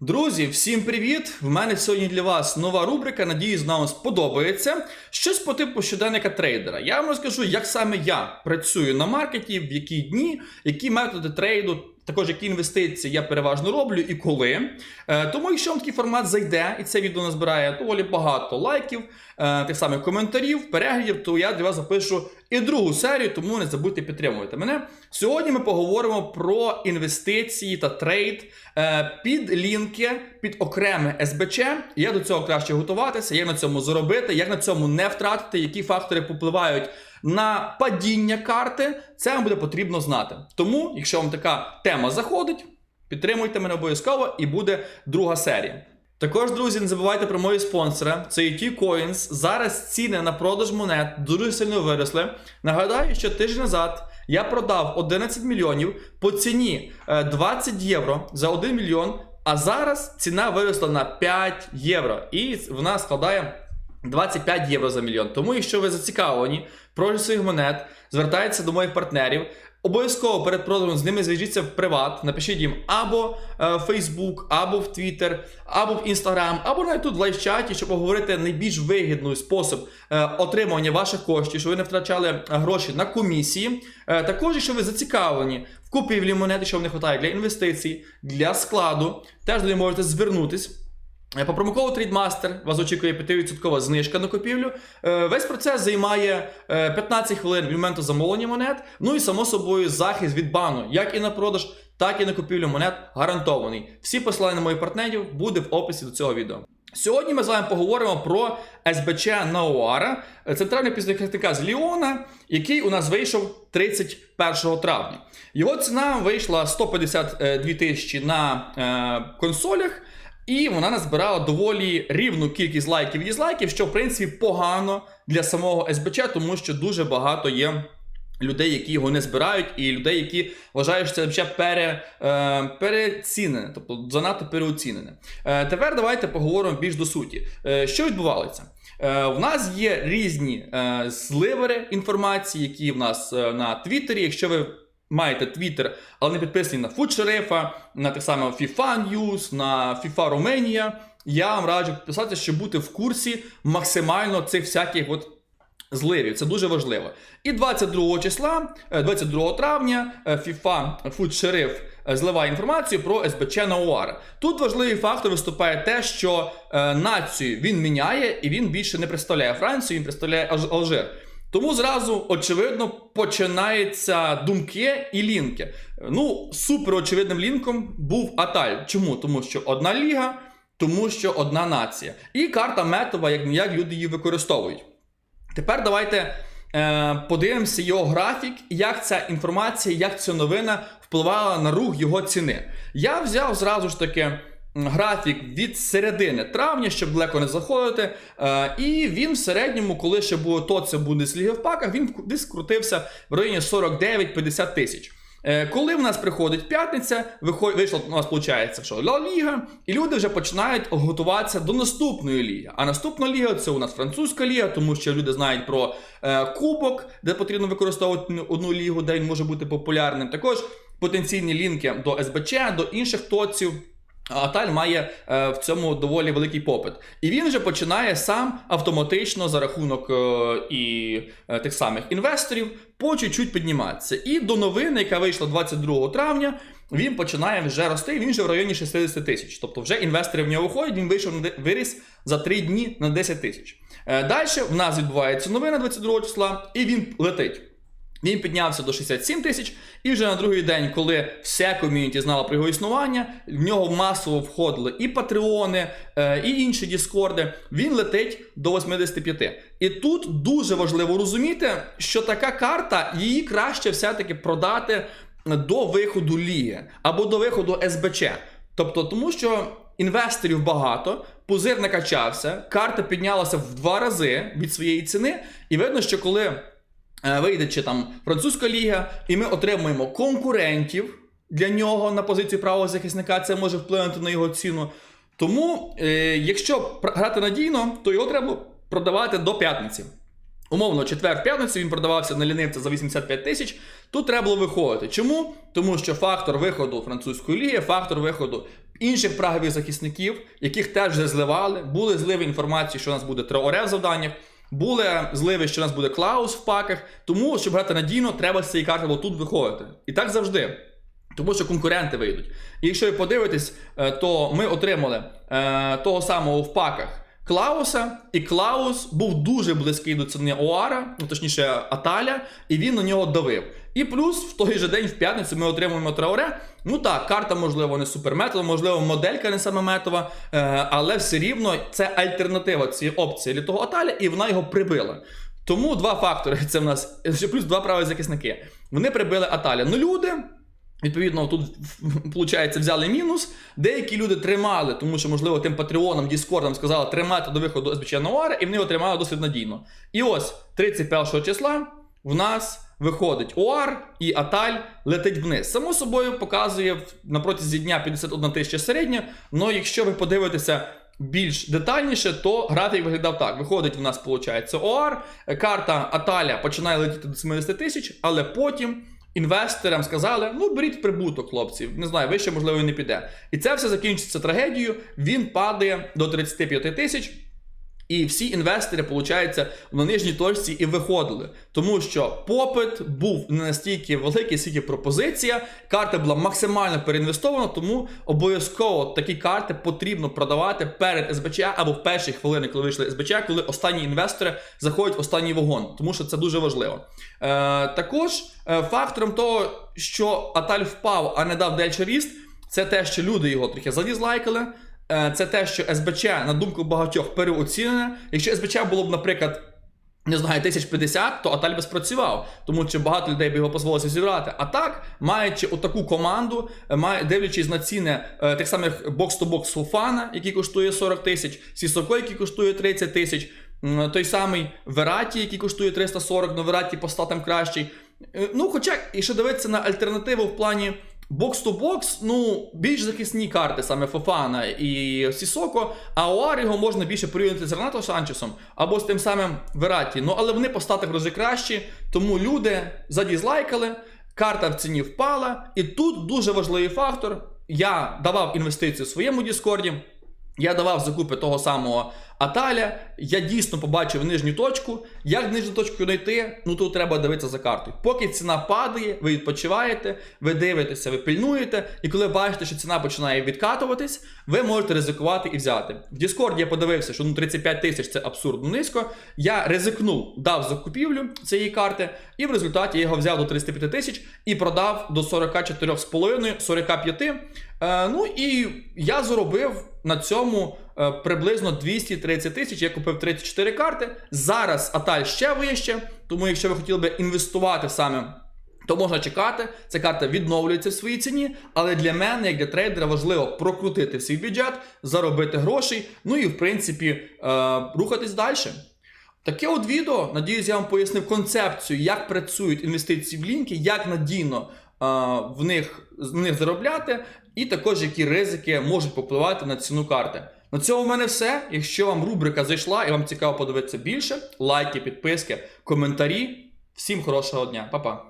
Друзі, всім привіт! В мене сьогодні для вас нова рубрика. Надіюсь, вона вам сподобається. Щось по типу щоденника трейдера. Я вам розкажу, як саме я працюю на маркеті, в які дні, які методи трейду, також які інвестиції я переважно роблю і коли. Е, тому, якщо вам такий формат зайде, і це відео назбирає доволі багато лайків, е, тих самих коментарів, переглядів, то я для вас запишу і другу серію, тому не забудьте підтримувати мене. Сьогодні ми поговоримо про інвестиції та трейд е, під лінки, під окреме СБЧ. Як до цього краще готуватися, як на цьому заробити, як на цьому не втратити, які фактори попливають на падіння карти. Це вам буде потрібно знати. Тому, якщо вам така тема заходить, підтримуйте мене обов'язково і буде друга серія. Також, друзі, не забувайте про мої спонсори. Це UT Coins. Зараз ціни на продаж монет дуже сильно виросли. Нагадаю, що тиждень назад я продав 11 мільйонів по ціні е, 20 євро за 1 мільйон. А зараз ціна виросла на 5 євро. І вона складає 25 євро за мільйон. Тому, якщо ви зацікавлені в своїх монет, звертайтеся до моїх партнерів. Обов'язково перед продажем з ними зв'яжіться в приват, напишіть їм або е, в Facebook, або в Twitter, або в Instagram, або навіть тут в лайв-чаті, щоб обговорити найбільш вигідний спосіб е, отримання ваших коштів, щоб ви не втрачали е, гроші на комісії. Е, також, якщо ви зацікавлені в купівлі монети, що вам не вистачає для інвестицій, для складу, теж до них можете звернутись. Е, По промокоду Trade вас очікує 5% знижка на купівлю. Е, Весь процес займає е, 15 хвилин від моменту замовлення монет. Ну і само собою захист від бану, як і на продаж, так і на купівлю монет гарантований. Всі посилання моїх партнерів буде в описі до цього відео. Сьогодні ми з вами поговоримо про СБЧ Науара, е, центральний пізнахисника з Ліона, який у нас вийшов 31 травня. Його ціна вийшла 152 тисячі на е, консолях. І вона назбирала доволі рівну кількість лайків і дізлайків, що в принципі погано для самого СБЧ, тому що дуже багато є людей, які його не збирають, і людей, які вважають, що це СБЧ пере, е, перецінене, тобто занадто переоцінене. Е, тепер давайте поговоримо більш до суті. Е, що відбувалося? Е, в нас є різні е, зливери інформації, які в нас е, на Твіттері. Якщо ви маєте Твіттер, але не підписані на Food Шерифа, на так само FIFA News, на FIFA Romania, я вам раджу підписатися, щоб бути в курсі максимально цих всяких от зливів. Це дуже важливо. І 22 числа, е, 22 травня, е, FIFA Food Sheriff е, зливає інформацію про СБЧ Науара. Тут важливий фактор виступає те, що е, націю він міняє і він більше не представляє Францію, він представляє Алж- Алжир. Тому зразу, очевидно, починаються думки і лінки. Ну, супер очевидним лінком був Аталь. Чому? Тому що одна ліга, тому що одна нація. І карта метова, як ніяк люди її використовують. Тепер давайте е, подивимося його графік, як ця інформація, як ця новина впливала на рух його ціни. Я взяв зразу ж таки графік від середини травня, щоб далеко не заходити. Е, і він в середньому, коли ще було то це Бундесліги в паках, він десь крутився в районі 49-50 тисяч. Е, Коли в нас приходить п'ятниця, вийшло у нас виходить, що Ла Ліга, і люди вже починають готуватися до наступної ліги. А наступна ліга це у нас французька ліга, тому що люди знають про е, кубок, де потрібно використовувати одну лігу, де він може бути популярним. Також потенційні лінки до СБЧ, до інших тоців. Аталь має е, в цьому доволі великий попит. І він вже починає сам автоматично за рахунок е, і е, тих самих інвесторів по чуть-чуть підніматися. І до новини, яка вийшла 22 травня, він починає вже рости, він вже в районі 60 тисяч. Тобто вже інвестори в нього виходять, він вийшов на де- виріс за 3 дні на 10 тисяч. Е, Далі в нас відбувається новина 22 числа, і він летить. Він піднявся до 67 тисяч, і вже на другий день, коли вся ком'юніті знала про його існування, в нього масово входили і патреони, е, і інші Діскорди. Він летить до 85. І тут дуже важливо розуміти, що така карта її краще все-таки продати до виходу ліги або до виходу СБЧ. Тобто, тому що інвесторів багато, пузир накачався, карта піднялася в два рази від своєї ціни, і видно, що коли вийде чи там французька ліга, і ми отримуємо конкурентів для нього на позиції правого захисника, це може вплинути на його ціну. Тому, е, якщо грати надійно, то його треба продавати до п'ятниці. Умовно, четвер п'ятницю він продавався на лінивця за 85 тисяч. Тут треба було виходити. Чому? Тому що фактор виходу французької ліги, фактор виходу інших прагових захисників, яких теж вже зливали. Були зливи інформації, що у нас буде Траоре в завданнях. Були зливи, що у нас буде Клаус в паках. Тому, щоб грати надійно, треба з цієї карти тут виходити. І так завжди. Тому що конкуренти вийдуть. І якщо ви подивитесь, е, то ми отримали е, того самого в паках Клауса, і Клаус був дуже близький до ціни Оара, ну точніше Аталя, і він на нього давив. І плюс в той же день, в п'ятницю, ми отримуємо Трауре. Ну так, карта, можливо, не суперметова, можливо, моделька не саме метова, е, але все рівно це альтернатива цієї опції для того Аталя, і вона його прибила. Тому два фактори. Це в нас плюс два праві захисники. Вони прибили Аталя. Ну, люди. Відповідно, тут виходить, взяли мінус. Деякі люди тримали, тому що, можливо, тим патреонам, Діскордам сказали тримати до виходу СБЧ Нуара, і вони отримали досить надійно. І ось 31 числа в нас виходить ОАР і Аталь летить вниз. Само собою показує на протязі дня 51 тисяча середня. але якщо ви подивитеся. Більш детальніше, то графік виглядав так. Виходить, в нас виходить ОАР, карта Аталя починає летіти до 70 тисяч, але потім інвесторам сказали: ну беріть прибуток, хлопці, не знаю, вище можливо і не піде. І це все закінчиться трагедією. Він падає до 35 тисяч. І всі інвестори, виходить, на нижній точці і виходили. Тому що попит був не настільки великий, скільки пропозиція. Карта була максимально переінвестована, тому обов'язково такі карти потрібно продавати перед СБЧ або в перші хвилини, коли вийшли СБЧ, коли останні інвестори заходять в останній вагон, тому що це дуже важливо. Е, також е, фактором того, що Аталь впав, а не дав дальше ріст, це те, що люди його трохи задізлайкали. Е, Це те, що СБЧ, на думку багатьох, переоцінене. Якщо СБЧ було б, наприклад, не знаю, 1050, то Аталь би спрацював, тому що багато людей би його дозволилося зібрати. А так, маючи отаку команду, е, дивлячись на ціни е, тих самих бокс-то-бокс Фуфана, який коштує 40 тисяч, Сісоко, який коштує 30 тисяч, той самий Вераті, який коштує 340, але Вераті по статам кращий. Ну, хоча, якщо дивитися на альтернативу в плані бокс-то-бокс, ну, більш захисні карти, саме Фофана і Сісоко, а Оар його можна більше порівняти з Ренато Санчесом або з тим самим Вераті. Ну, але вони по статах рази кращі, тому люди задізлайкали, карта в ціні впала, і тут дуже важливий фактор. Я давав інвестицію в своєму Діскорді, я давав закупи того самого Аталя. Я дійсно побачив нижню точку. Як нижню точку знайти? Ну тут треба дивитися за картою. Поки ціна падає, ви відпочиваєте, ви дивитеся, ви пильнуєте, і коли бачите, що ціна починає відкатуватись, ви можете ризикувати і взяти. В Discord я подивився, що ну 35 тисяч це абсурдно низько. Я ризикнув, дав закупівлю цієї карти, і в результаті я його взяв до 35 тисяч і продав до 44,5-45. Е, ну і я заробив на цьому приблизно 230 тисяч. Я купив 34 карти. Зараз Аталь ще вище. Тому, якщо ви хотіли би інвестувати саме, то можна чекати. Ця карта відновлюється в своїй ціні. Але для мене, як для трейдера, важливо прокрутити свій бюджет, заробити грошей. Ну і в принципі е, рухатись далі. Таке от відео, надіюсь, я вам пояснив концепцію, як працюють інвестиції в лінки, як надійно е, в них, з них заробляти, і також які ризики можуть попливати на ціну карти. На цьому в мене все. Якщо вам рубрика зайшла і вам цікаво подивитися більше, лайки, підписки, коментарі. Всім хорошого дня, Па-па.